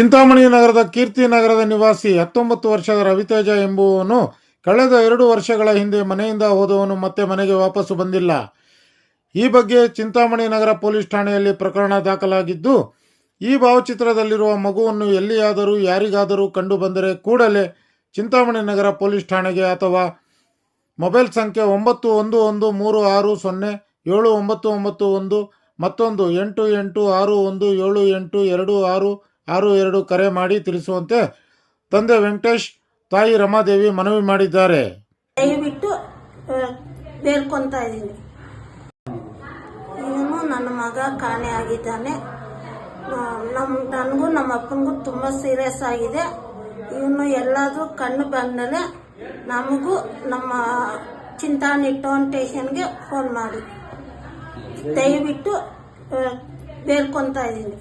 ಚಿಂತಾಮಣಿ ನಗರದ ಕೀರ್ತಿ ನಗರದ ನಿವಾಸಿ ಹತ್ತೊಂಬತ್ತು ವರ್ಷದ ರವಿತೇಜ ಎಂಬುವನು ಕಳೆದ ಎರಡು ವರ್ಷಗಳ ಹಿಂದೆ ಮನೆಯಿಂದ ಹೋದವನು ಮತ್ತೆ ಮನೆಗೆ ವಾಪಸ್ಸು ಬಂದಿಲ್ಲ. ಈ ಬಗ್ಗೆ ಚಿಂತಾಮಣಿ ನಗರ ಪೊಲೀಸ್ ಠಾಣೆಯಲ್ಲಿ ಪ್ರಕರಣ ದಾಖಲಾಗಿದ್ದು, ಈ ಭಾವಚಿತ್ರದಲ್ಲಿರುವ ಮಗುವನ್ನು ಎಲ್ಲಿಯಾದರೂ ಯಾರಿಗಾದರೂ ಕಂಡು ಬಂದರೆ ಕೂಡಲೇ ಚಿಂತಾಮಣಿ ನಗರ ಪೊಲೀಸ್ ಠಾಣೆಗೆ ಅಥವಾ ಮೊಬೈಲ್ ಸಂಖ್ಯೆ ಒಂಬತ್ತು ಒಂದು ಒಂದು ಮೂರು ಆರು ಸೊನ್ನೆ ಏಳು ಒಂಬತ್ತು ಒಂಬತ್ತು ಒಂದು ಮತ್ತೊಂದು ಎಂಟು ಎಂಟು ಆರು ಒಂದು ಏಳು ಎಂಟು ಎರಡು ಆರು ಆರು ಎರಡು ಕರೆ ಮಾಡಿ ತಿಳಿಸುವಂತೆ ತಂದೆ ವೆಂಕಟೇಶ್, ತಾಯಿ ರಮಾದೇವಿ ಮನವಿ ಮಾಡಿದ್ದಾರೆ. ದಯವಿಟ್ಟು ಬೇಡ್ಕೊತಾ ಇದ್ದೀನಿ. ಇವನು ನನ್ನ ಮಗ ಕಾಣೆ ಆಗಿದ್ದಾನೆ. ನಮ್ಮ ನಮ್, ನನಗೂ ನಮ್ಮ ಅಪ್ಪನಿಗೂ ತುಂಬ ಸೀರಿಯಸ್ ಆಗಿದೆ. ಇವನು ಎಲ್ಲಾದರೂ ಕಣ್ಣು ಬಂದಮೇಲೆ ನಮಗೂ ನಮ್ಮ ಚಿಂತಾಮಣಿ ಟೋನ್ ಟೇಷನ್ಗೆ ಫೋನ್ ಮಾಡಿ. ದಯವಿಟ್ಟು ಬೇಡ್ಕೊತಾ ಇದ್ದೀನಿ.